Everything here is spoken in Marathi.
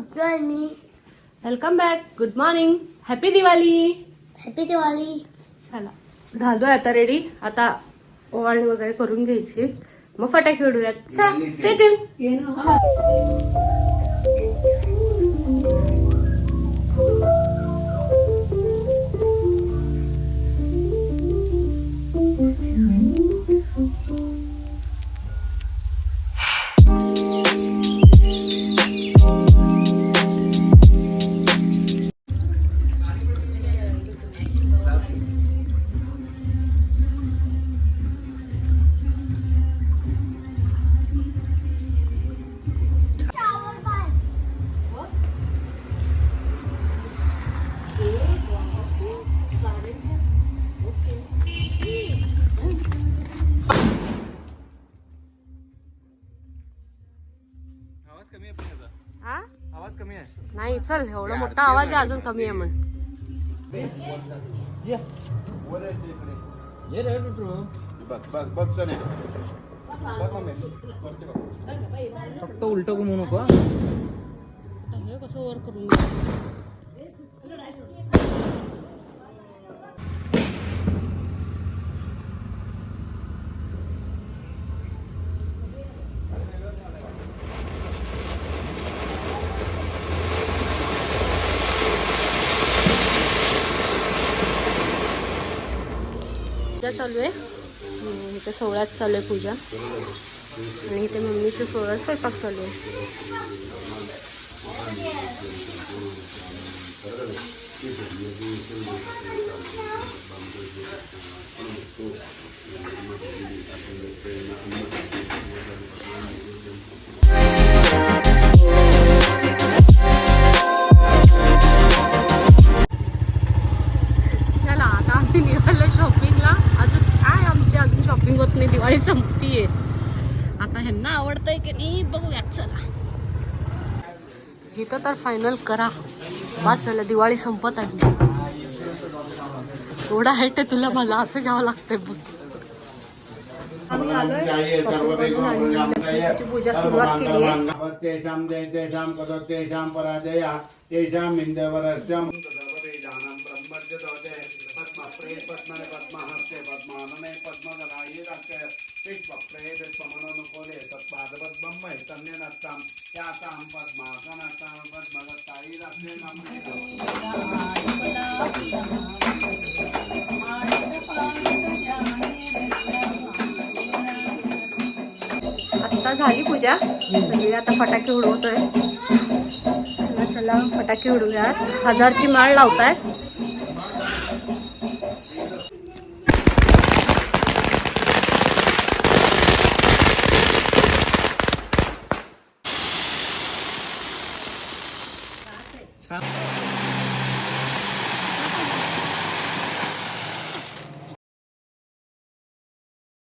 Good morning welcome back good morning happy Diwali happy Diwali चला झालोय आता रेडी आता ओवाळणी वगैरे करून घ्यायची. मग फटाके उडूयात स्टेट आवाज कमी आहे? नाही चल एवढा मोठा आवाज आहे अजून कमी आहे म्हण ये. रे टुटू बस बस बस चले फक्त उलट घुमू नको हा. हे कसं वर करून पूजा चालू आहे. इथं सोहळ्यात चालू आहे पूजा. आणि इथे मम्मीचं सोहळा स्वयंपाक चालू आहे. चला आता आम्ही निघालो शॉपिंगला काय आमची अजून शॉपिंग होत नाही दिवाळी संपतीये. आता ह्यांना आवडतंय की नाही बघूयात चला. इथं तर फायनल करा. वाचलं चला दिवाळी संपत आली एवढा हाईट आहे तुला मला असं घ्यावं लागतंय बघ. आम्ही आलोय. आणि लक्ष्मीची पूजा सुरुवात केली आहे तेषां जय तेषां करो तेषां पराजया तेषां इन्दवरस्यं आता झाली पूजा. सगळी आता फटाके उडवतोय. चला चला फटाके उडवूयात. हजारची माळ लावताय.